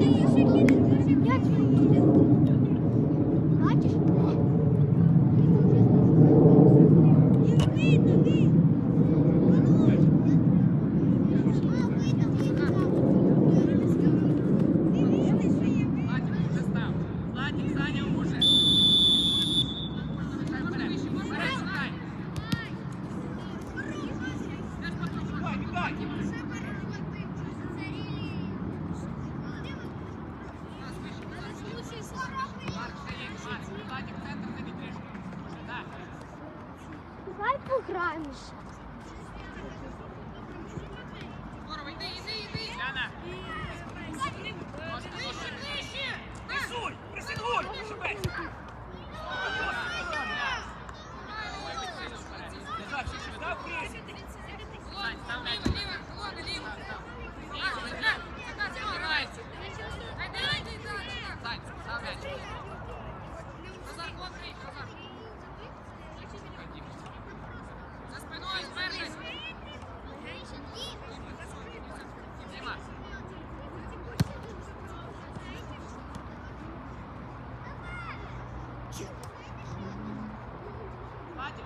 Thank you. раніше. Йди, йди, йди. Яна. Ближче, ближче. Пресуй, пресингуй, шипець. Thank you. Матір,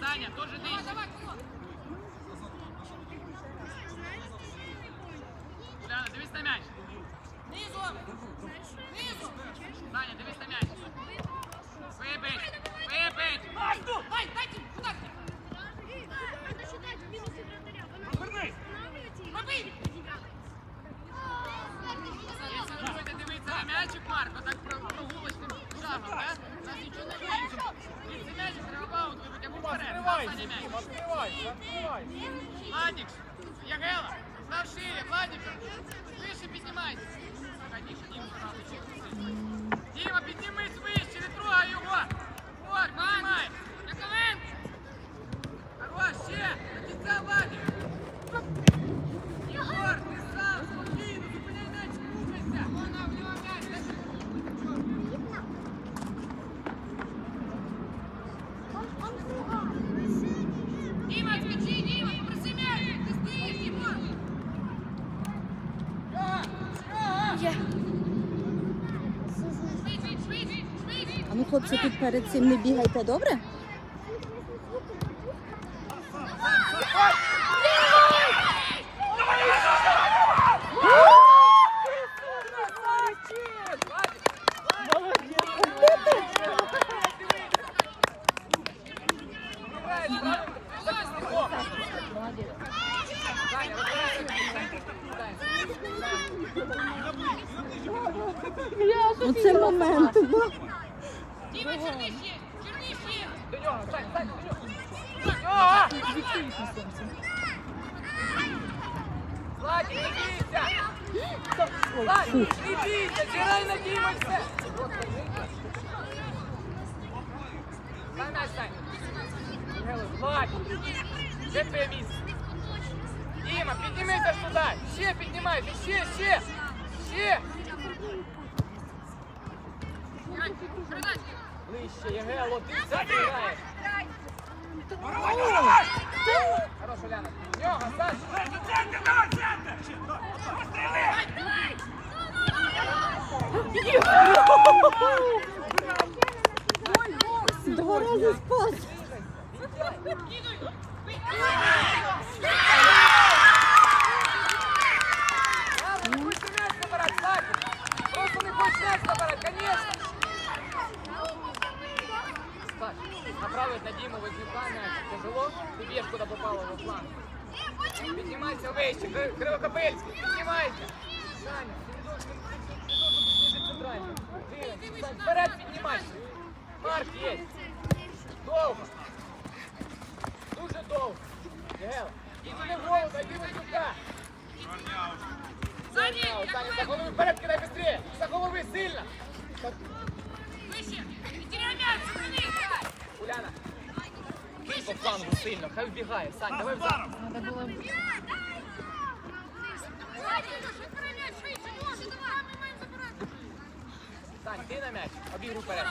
Саня, тоже ты. Дивись на мяч. Низу. Низу. Саня, дивись Дима, піднімись вище, не трогай його! От, Перед цим не бігайте, добре? Фу. Де твоє місце? Діма, піднімися ж туди. Ще піднімайся, ще, ще. Ще. Ближче, Єге, лоти, забігає. Хорошо, Ляна. Нього, Саш. Центр, давай, центр. Постріли. Два рази спас. Направить на Диму, возникла мяч. Тяжело, ты бьешь куда попало во план. Поднимайся выше, Кривокопельский, поднимайся. Саня, Вперед піднімайся. Марк є. Довго. Дуже довго. Гел. Іди не в голову, зайди в рука. За голови вперед кидай быстрее. За голови сильно. Вище. Не теряй м'яч, зупини. Уляна. По флангу сильно, хай вбігає. Сань, давай в Надо було... Сань, ти на м'яч, обігруй вперед.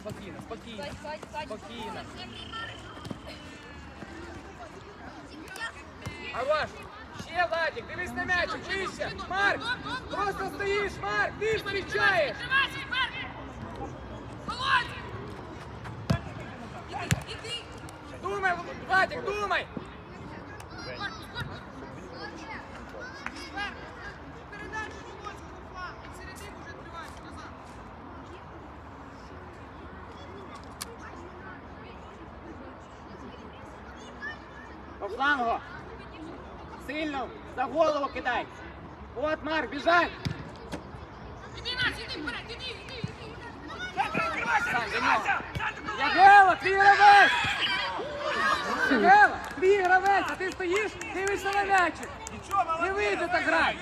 Спокійно, спокійно. Спокійно. Хорош! Ще, Владик, дивись на м'яч, вище! Марк! Просто стоїш, Марк! Ти иди! Думай, Владик, думай! По флангу. Сильно, за голову кидай. Вот, Марк, біжай. Іди, Настя, іди вперед, іди, іди, іди. Нього. Ягела, твій гравець! Ягела, твій гравець, а ти стоїш, дивишся на м'ячик. Не вийде так грати.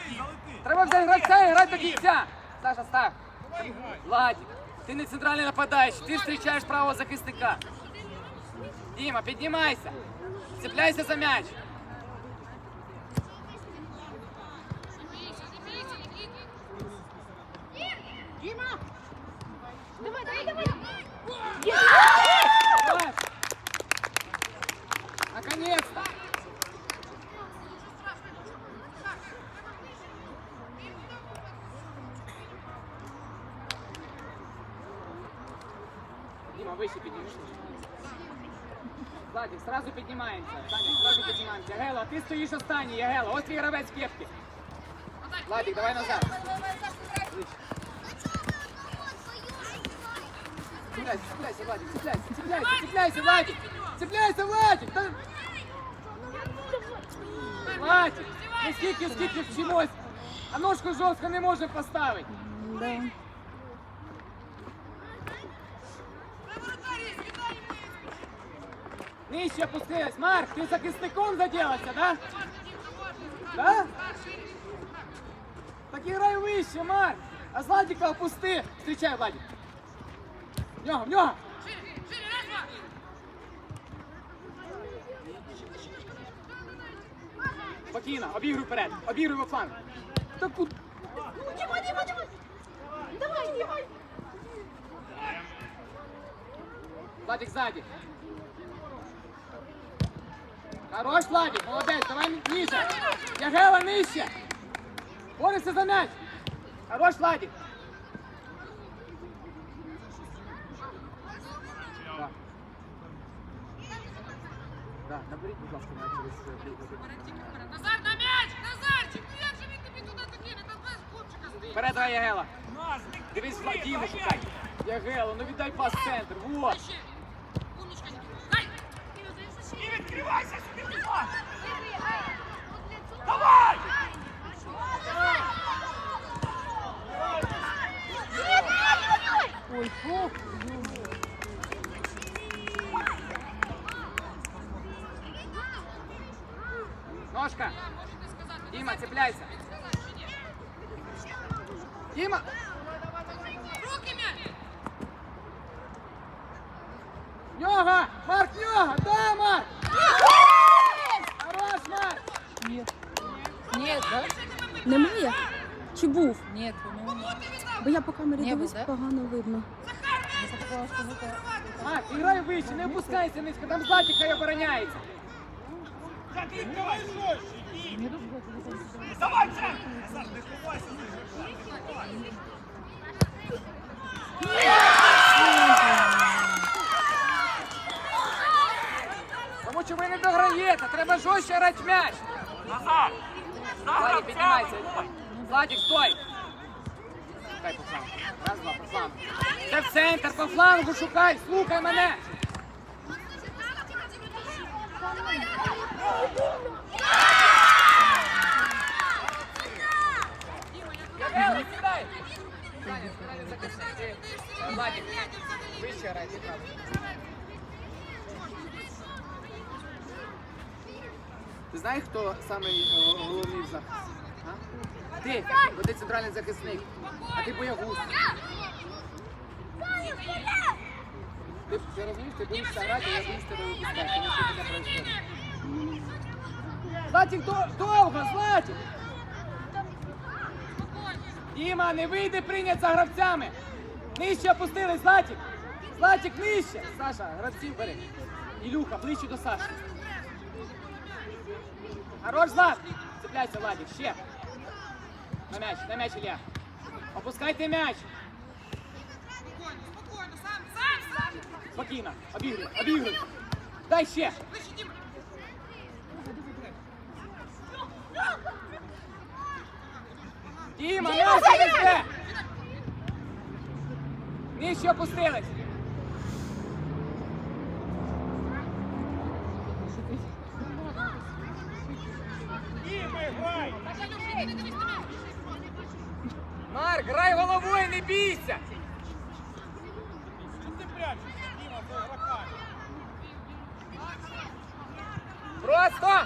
Треба взяти гравця і грати до кінця. Саша, став. Владик, ти не центральний нападаючий, ти зустрічаєш правого захисника. Діма, піднімайся. Цепляйся за м'яч. Давай, давай, давай. Давай. Наконец-то! Дима, выше поднимись. Владик, сразу поднимаемся. Саня, сразу поднимаемся. Ягела, ты стоишь останній, Ягела. Ось твій гравець кепки. Владик, давай назад. Цепляйся, Владик, цепляйся, цепляйся, цепляйся, Владик! Цепляйся, Владик! Владик, ну скільки, скільки вчимось, а ножку жорстко не можемо поставити. Нижче опустилась. Марк, ти захисником заділася, да? Да? Так і грай вище, Марк. А Зладіка опусти. Встрічай, Владик. В нього, в нього. Шире, шире, раз, два. Спокійно, обігруй вперед. Обігруй во фланг. Та куди? Діма, Діма, Діма. Давай, Діма. Владик сзади. Хорош, Владик, молодець, давай ниже. Ягела нижче. Борися за м'яч. Хорош, Владик. Да. Да, наберіть, будь ласка, м'яч через е, Назар, на м'яч! Назарчик, ну як же він тобі туди закине? Там без хлопчика стоїть. Вперед, давай, Ягела. Дивись, Владимир, шукай. Ягела, ну віддай пас в центр. Вот. Умничка. Дай! Не відкривайся! Ой, фу. Ножка. Дима, цепляйся. Дима. Да? Немає? Чи був? Нет, Бо я по камері Не дивлюсь, був, да? погано видно. Марк, іграй вище, не опускайся низько, там ззаді хай обороняється. Давай не ховайся. Тому що ви не дограєте, треба жорстче грати в м'яч. Назар! Владик, піднімайся. Владик, стой. Шукай по флангу. Раз, два, по флангу. Це в центр, по флангу шукай, слухай мене. Владик, вище грай, ти Ти знаєш, хто самий е, головний в захисті? Ти, бо ти центральний захисник, а ти боягуз. Ти, ти розумієш, ти боїшся грати, я боюсь тебе випускати, тому происходит. Златик, до- довго, Златик! Діма, не вийде прийняти за гравцями! Нижче опустили, Златик! Златик, нижче! Саша, гравців бери. Ілюха, ближче до Саші. Хорош, Злат! Цепляйся, Владик, ще. На м'яч, на м'яч, Ілля. Опускайте м'яч. Спокійно, обігруй, обігруй. Дай ще. Діма, м'яч везде. Нижче опустились. Марк, грай головою, не бійся. Просто!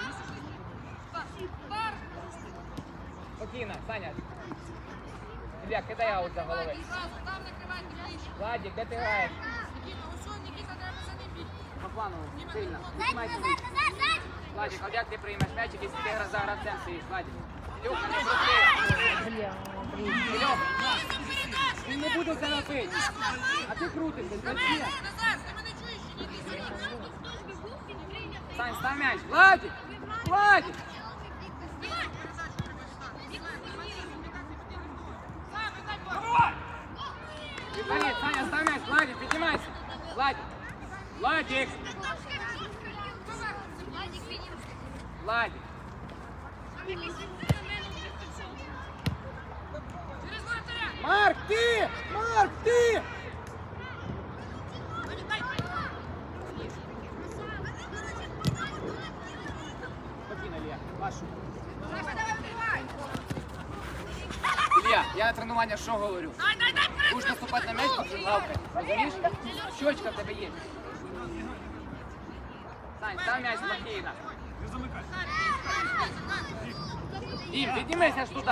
Спокійно, Саня. Ілля, кидай аут за голови. Владик, де ти граєш? По плану, сильно. Вище. Владик, от як ти приймеш м'ячик, якщо ти гра- за гравцем стоїш, Владик? Ілюха, не крути. Ілюх, він не буде це робити. А ти крутишся, зачем? Сань, став м'яч. Владик! Владик! Давай! Саня, Саня, став м'яч. Владик, піднімайся. Владик. Владик. Владик. Марк, ти! Марк, ти! Вашу. Я тренування що говорю? Будеш наступати на м'яч, лавкай. Розумієш? Щочка в тебе є. Сань, став м'яч спокійно. Дім, піднімись аж туди.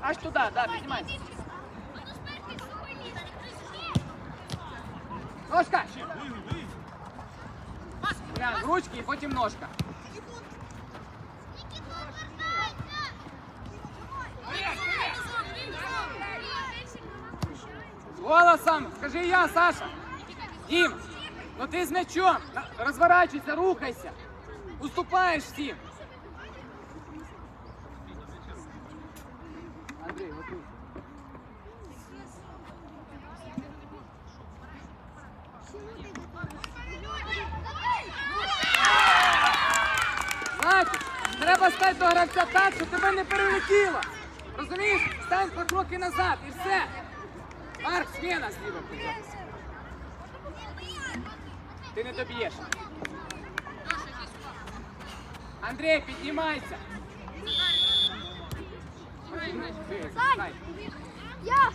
Аж туди, да, піднімайся. Ножка! Вигай, вигай. Глянь, ручки і потім ножка. З голосом! Скажи я, Саша! Дім, ну ти з м'ячом! Розворачуйся, рухайся! Уступаєш всім! Назад і все. Марк, смена зліва. Ти не доб'єш. Андрій, піднімайся. Сань. Я!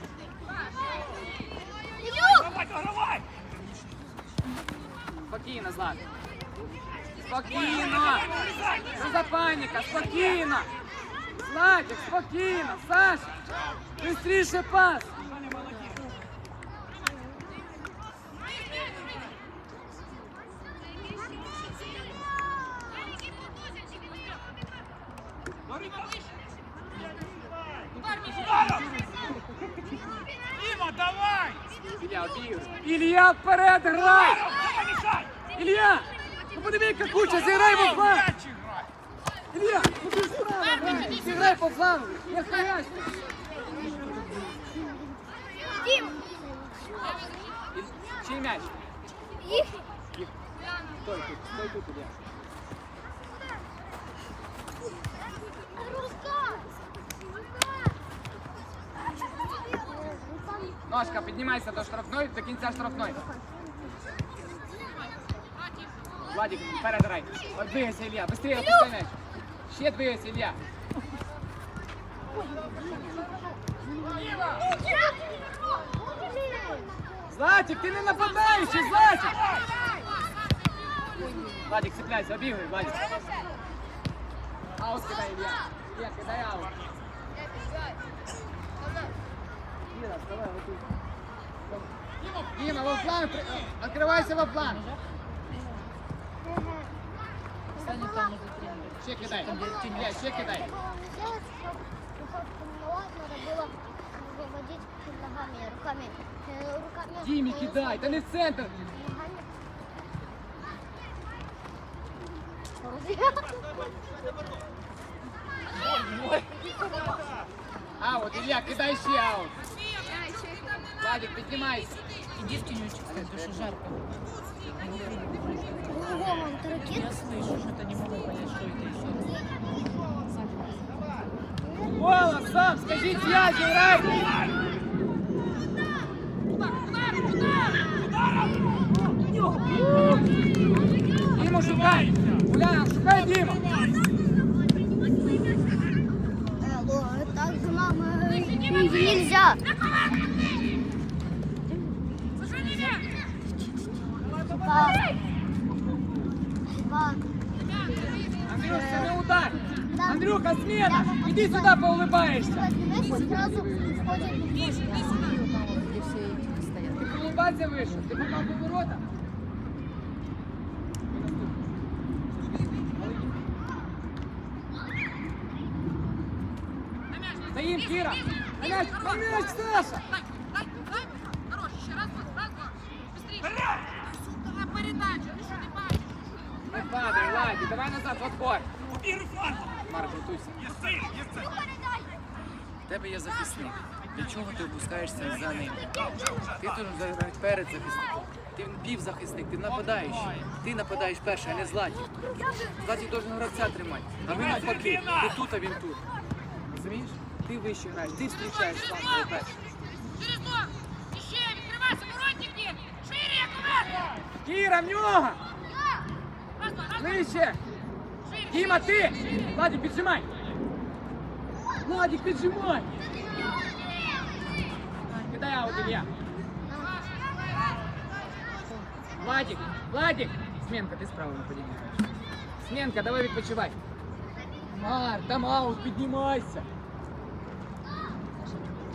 Давай, давай! Спокійно, Злат. Спокійно. Що за паніка? Спокійно. Златик, спокійно. Саша. Быстріше пас. Діма, давай! Ілля, вперед грай. Не ну подиви, куча, зіграй по флангу. М'ячик грай! Ілля, ну ти справа грай. Зіграй по флангу. Не хаясь. Дім! Чий м'яч? Їх! Їх. Стой тут, стой тут, Ілля. Ножка, піднімайся до штрафної, до кінця штрафної. Владик, вперед грай. От двигайся, Ілля, быстрее опускай м'яч. Ще двигайся, Ілля. Златик, ти не нападаючий, Златик! Владик, цепляйся, обігай, Владик. Аут кидай, Илья. Илья, кидай аут. Ира, давай, вот тут. Дима, во э, открывайся во фланг. Ще кидай. Илья, ще кидай. Сделать, чтобы надо было выводить ногами, руками. Э, руками Димі, э, кидай, та не в центр. Ногами. Аут, Илья, кидай ще аут. Владик, піднімайся. Иди в тенечек, кстати, потому что жарко. Ого, вон таракет. Я слышу, что-то не могу понять, что это еще. Голос сам, скажи связи, грай. Диму шукай. Уляна, шукай Диму. Алло, так же, мама, нельзя. Бак. Бак. Андрюш, це не удар. Андрюха, смена. Іди сюди, поулибаєшся. Ти поулибайся вийшов. Ти попав по воротам. Стоим, Кира! Стоять! Стоять, Саша! Давай назад в отбор. І Руслан! Марк, готуйся. Є силь, є силь! В тебе є захисник. Для чого ти опускаєшся за ним? Ти тут заграти перед захисником. Ти півзахисник, ти нападаючий. Ти нападаєш перший, а не Златів. Златів должен гравця тримати. А ви навпаки, ти тут, а він тут. Розумієш? Ти вище граєш, ти зустрічаєш фланговий перший. Через ног. Іще, відкривайся, воротники. Шире, Якове. Кіра, в нього! Раз, два, раз, Вище! Діма, ти! Владик, піджимай! Владик, піджимай! Кидай аут, Илья. Владик, Владик! Сменка, ти справа нападіння граєш. Сменка, давай відпочивай. Мар, там аут, піднімайся.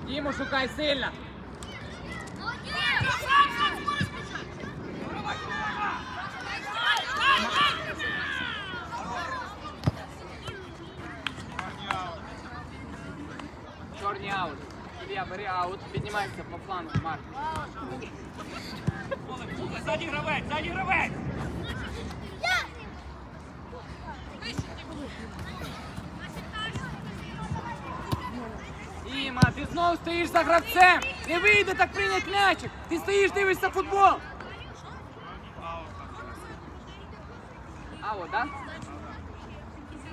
Діму шукай сильно. бери аут, піднімайся по флангу, Марк. Ззаді гравець, ззаді гравець! Діма, ти знову стоїш за гравцем. Не вийде так прийняти м'ячик. Ти стоїш, дивишся футбол. Аут, да?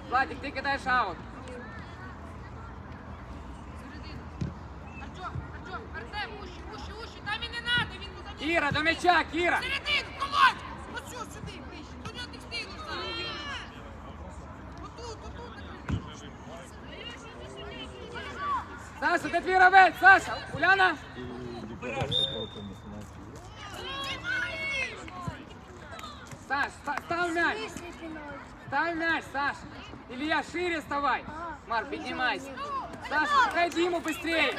Владик, ти кидаєш аут. Кіра, до м'яча, Кіра. Середину, колоть! Оцю сюди, ближче. До нього не встигли зараз. Отут, отут. Саша, де твій гравець? Саша, Уляна. Саш, ста- став м'яч. Став м'яч, Саш. Илья, шире вставай. Марк, піднімайся. Саша, шукай Диму быстрее.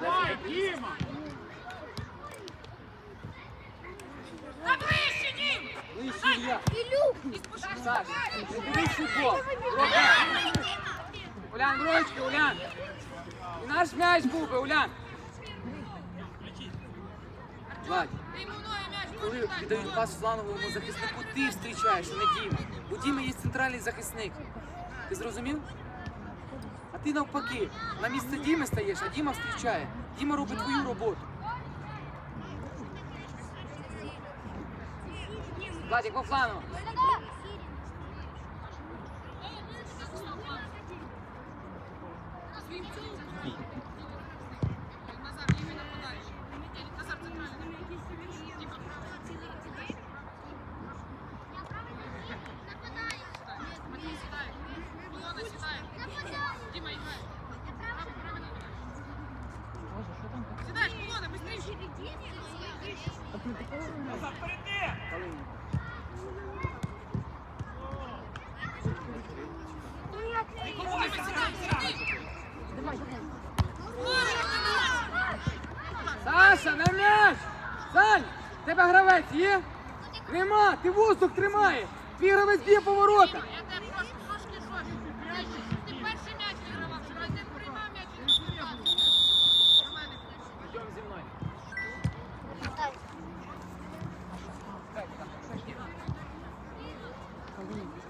Давай, Діма! Та ближче, Дім! Вище, Илья. І спуши. Саш, дивись футбол. Улян, ручки, Улян. І наш м'яч був Улян. Владь, Коли віддають пас фланговому захиснику, ти зустрічаєш, не Діма. У Діми є центральний захисник. Ти зрозумів? А ти навпаки, на місце Діми стаєш, а Діма зустрічає. Діма робить твою роботу. Владик, по флану. Саша, на м'яч! Сань! Тебе гравець є? Нема! Ти воздух тримаєш! Твій гравець є поворота!